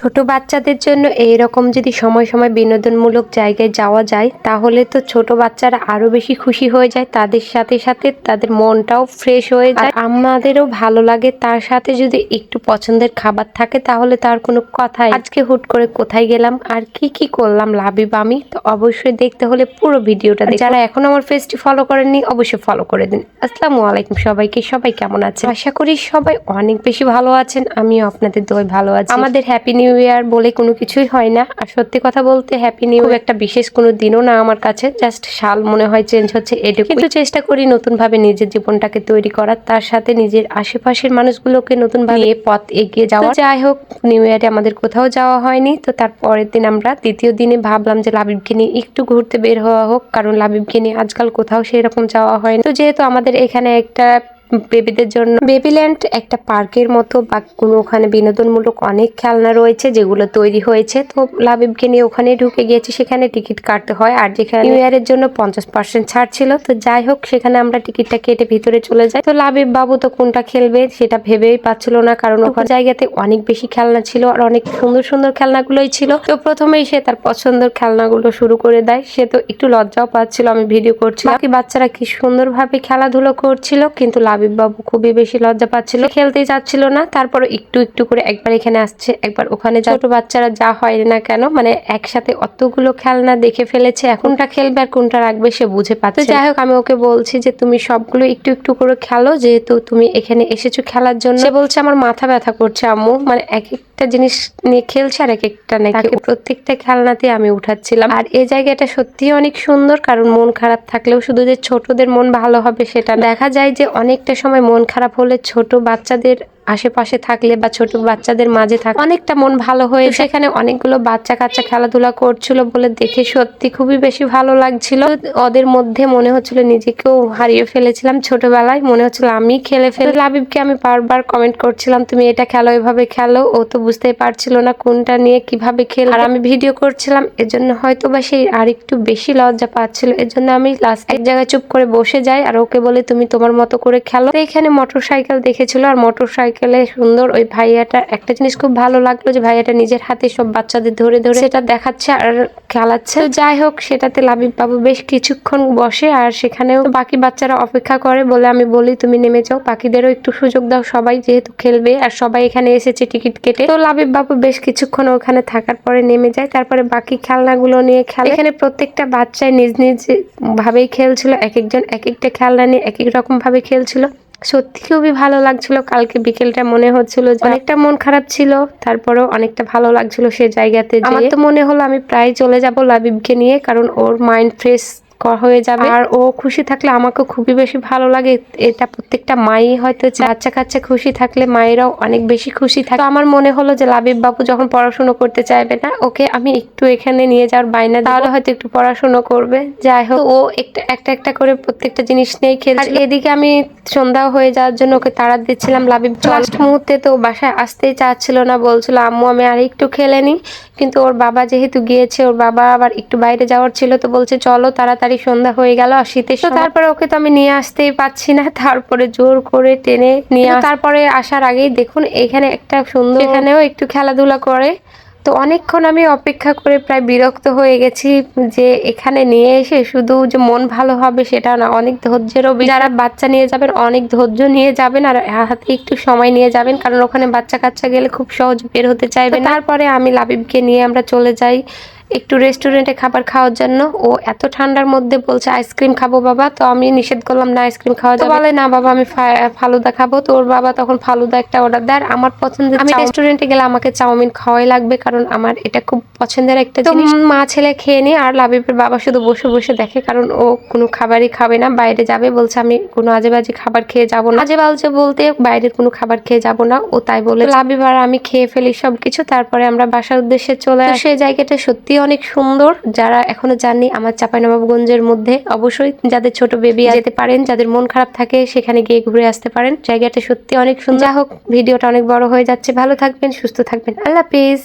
ছোট বাচ্চাদের জন্য এই রকম যদি সময় সময় বিনোদনমূলক জায়গায় যাওয়া যায় তাহলে তো ছোট বাচ্চারা আরও বেশি খুশি হয়ে যায় তাদের সাথে সাথে তাদের মনটাও ফ্রেশ হয়ে যায়। আমাদেরও ভালো লাগে তার সাথে যদি একটু পছন্দের খাবার থাকে তাহলে তার কোনো কথাই। আজকে হুট করে কোথায় গেলাম আর কি কি করলাম লাভিব আমি তো অবশ্যই দেখতে হলে পুরো ভিডিওটা। যারা এখন আমার পেজটি ফলো করেননি অবশ্যই ফলো করে দিন। আসসালামু আলাইকুম সবাইকে সবাই কেমন আছেন? আশা করি সবাই অনেক বেশি ভালো আছেন আমিও আপনাদের দোয় ভালো আছি। আমাদের হ্যাপি নিউ ইয়ার বলে কোনো কিছুই হয় না। আর সত্যি কথা বলতে হ্যাপি নিউ একটা বিশেষ কোনো দিনও না আমার কাছে। জাস্ট সাল মনে হয় চেঞ্জ হচ্ছে এটুকু কিন্তু চেষ্টা করি নতুন ভাবে নিজের জীবনটাকে তৈরি করার। তার সাথে নিজের আশেপাশের মানুষগুলোকে নতুন ভাবে পথ এগিয়ে যাওয়া যাই হোক নিউ ইয়ারে আমাদের কোথাও যাওয়া হয়নি। তো তারপরের দিন আমরা দ্বিতীয় দিনে ভাবলাম যে লাবিবকে নিয়ে একটু ঘুরতে বের হওয়া হোক। কারণ লাবিবকে নিয়ে আজকাল কোথাও সেরকম যাওয়া হয়নি। তো যেহেতু আমাদের এখানে একটা বেবিদের জন্য। বেবিল্যান্ড একটা পার্কের মতো বা কোনো ওখানে বিনোদনমূলক অনেক খেলনা রয়েছে যেগুলো তৈরি হয়েছে। তো লাবিবকে নিয়ে ওখানে ঢুকে গিয়েছি, সেখানে টিকিট কাটতে হয়। আর যেখানে নিউ ইয়ারের জন্য পঞ্চাশ পার্সেন্ট ছাড় ছিল। তো যাই হোক, সেখানে আমরা টিকিটটা কেটে ভিতরে চলে যাই। তো লাবিব বাবু তো কোনটা খেলবে সেটা ভেবেই পাচ্ছিল না, কারণ ওখানে জায়গাতে অনেক বেশি খেলনা ছিল আর অনেক সুন্দর সুন্দর খেলনাগুলোই ছিল। তো প্রথমেই সে তার পছন্দের খেলনাগুলো শুরু করে দেয়। সে তো একটু লজ্জাও পাচ্ছিল, আমি ভিডিও করছি বাকি বাচ্চারা কি সুন্দরভাবে খেলাধুলো করছিল, কিন্তু লাবিব বাবু খুবই বেশি লজ্জা পাচ্ছিল। খেলতেই চাচ্ছিল না তারপর একটু একটু করে একবার এখানে আসছে একবার ওখানে ছোট বাচ্চারা যা হয় না কেন মানে একসাথে অতগুলো খেলনা দেখে ফেলেছে এখনটা খেলবে আর কোনটা রাখবে সে বুঝে পাচ্ছে। যাই হোক আমি ওকে বলছি যে তুমি সবগুলো একটু একটু করে খেলো যেহেতু তুমি এখানে এসেছ খেলার জন্য। সে বলছে আমার মাথা ব্যথা করছে আম্মু। মানে এক একটা জিনিস নিয়ে খেলছে আর এক একটা নাকি প্রত্যেকটা খেলনাতে আমি উঠাচ্ছিলাম। আর এই জায়গাটা সত্যি অনেক সুন্দর কারণ মন খারাপ থাকলেও শুধু যে ছোটদের মন ভালো হবে সেটা দেখা যায় যে অনেকটা সময় মন খারাপ হলে ছোট বাচ্চাদের আশেপাশে থাকলে বা ছোট বাচ্চাদের মাঝে থাকলে অনেকটা মন ভালো হয়ে সেখানে অনেকগুলো বাচ্চা কাচ্চা খেলাধুলা করছিল বলে দেখে সত্যি খুবই বেশি ভালো লাগছিল। ওদের মধ্যে মনে হচ্ছিল নিজেকেও হারিয়ে ফেলেছিলাম ছোটবেলায়। মনে হচ্ছিল আমি খেলে ফেলে, লাবিবকে আমি বারবার কমেন্ট করছিলাম, তুমি এটা খেলো, এভাবে খেলো। ও তো বুঝতেই পারছিল না কোনটা নিয়ে কীভাবে খেল, আর আমি ভিডিও করছিলাম, এজন্য হয়তো বা সেই আর একটু বেশি লজ্জা পাচ্ছিল। এজন্য আমি লাস্ট এক জায়গায় চুপ করে বসে যাই, আর ওকে বলে, তুমি তোমার মতো করে খেলো। এখানে মোটর সাইকেল দেখেছিল, আর মোটর সাইকেলে সুন্দর। ওই ভাইয়াটা, একটা জিনিস খুব ভালো লাগল যে ভাইয়াটা নিজের হাতে সব বাচ্চাদের ধরে ধরে সেটা দেখাচ্ছে আর খেলাচ্ছে। যাই হোক, সেটাতে লাবিব বাবু বেশ কিছুক্ষণ বসে আর সেখানেও বাকি বাচ্চারা অপেক্ষা করে বলে, আমি বলি তুমি নেমে যাও। বাকিদেরও একটু সুযোগ দাও সবাই, যেহেতু খেলবে আর সবাই এখানে এসেছে টিকিট কেটে। তো লাবিব বাবু বেশ কিছুক্ষণ ওখানে থাকার পরে নেমে যায়। তারপরে বাকি খেলনাগুলো নিয়ে খেলে। এখানে প্রত্যেকটা বাচ্চায় নিজ নিজ ভাবেই খেলছিল। এক একজন এক একটা খেলনা নিয়ে এক এক রকম ভাবে খেলছিল। সত্যি খুবই ভালো লাগছিল। কালকে বিকেলটা মনে হচ্ছিল যে অনেকটা মন খারাপ ছিল তারপরেও অনেকটা ভালো লাগছিল সে জায়গাতে আমার তো মনে হলো আমি প্রায় চলে যাব লাবিবকে নিয়ে কারণ ওর মাইন্ড ফ্রেশ হয়ে যাবে। আর ও খুশি থাকলে আমাকে খুবই বেশি ভালো লাগে। এটা প্রত্যেকটা মাই হয়তো। বাচ্চা কাচ্চা খুশি থাকলে মায়েরাও অনেক বেশি খুশি থাকে। আমার মনে হলো যে লাবিব বাবু যখন পড়াশুনো করতে চাইবে না, ওকে আমি একটু এখানে নিয়ে যাওয়ার বাইনা। তাহলে হয়তো একটু পড়াশুনো করবে। যাই হোক, ও একটা একটা একটা করে প্রত্যেকটা জিনিস নিয়ে খেলছে। আর এদিকে আমি সন্ধ্যা হয়ে যাওয়ার জন্য ওকে তাড়া দিচ্ছিলাম। লাবিব লাস্ট মুহূর্তে তো বাসায় আসতেই চাচ্ছিল না, বলছিল, আম্মু, আমি আর একটু খেলে নি কিন্তু ওর বাবা যেহেতু গিয়েছে, ওর বাবা আবার একটু বাইরে যাওয়ার ছিল, তো বলছে, চলো তাড়াতাড়ি সন্ধ্যা হয়ে গেল আর শীতের তো তারপরে ওকে তো আমি নিয়ে আসতেই পাচ্ছি না তারপরে জোর করে টেনে নিয়ে তারপরে আসার আগেই দেখুন এখানে একটা সুন্দর এখানেও একটু খেলাধুলা করে। তো অনেকক্ষণ আমি অপেক্ষা করে প্রায় বিরক্ত হয়ে গেছি যে এখানে নিয়ে এসে শুধু যে মন ভালো হবে সেটা না অনেক ধৈর্যেরও যারা বাচ্চা নিয়ে যাবেন অনেক ধৈর্য নিয়ে যাবেন আর হাতে একটু সময় নিয়ে যাবেন কারণ ওখানে বাচ্চা কাচ্চা গেলে খুব সহজ বের হতে চাইবে তারপরে আমি লাবিবকে নিয়ে আমরা চলে যাই। একটু রেস্টুরেন্টে খাবার খাওয়ার জন্য। ও এত ঠান্ডার মধ্যে বলছে আইসক্রিম খাব বাবা। তো আমি নিষেধ করলাম না আইসক্রিম খাওয়া যাবে। বলে না বাবা আমি ফালুদা খাব। তো ওর বাবা তখন ফালুদা একটা অর্ডার দেয়। আমার পছন্দের আমি রেস্টুরেন্টে গেলে আমাকে চাউমিন খাওয়াই লাগবে কারণ আমার এটা খুব পছন্দের একটা জিনিস। মা ছেলে খেয়ে নি আর লাবিবের বাবা শুধু বসে বসে দেখে কারণ ও কোনো খাবারই খাবে না। বাইরে যাবে বলছে আমি কোনো আজে বাজে খাবার খেয়ে যাব না। আজে বাজে বলতে বাইরের কোনো খাবার খেয়ে যাব না। ও তাই বলে লাবিব আর আমি খেয়ে ফেলি সবকিছু। তারপরে আমরা বাসার উদ্দেশ্যে চলে আসে। জায়গাটা সত্যি অনেক সুন্দর যারা এখনও যাননি আমার চাঁপাইনবাবগঞ্জের মধ্যে। অবশ্যই যাদের ছোট বেবি যেতে পারেন, যাদের মন খারাপ থাকে সেখানে গিয়ে ঘুরে আসতে পারেন। জায়গাটা সত্যি অনেক সুন্দর। হোক, ভিডিওটা অনেক বড় হয়ে যাচ্ছে। ভালো থাকবেন, সুস্থ থাকবেন। আল্লাহ হাফিজ।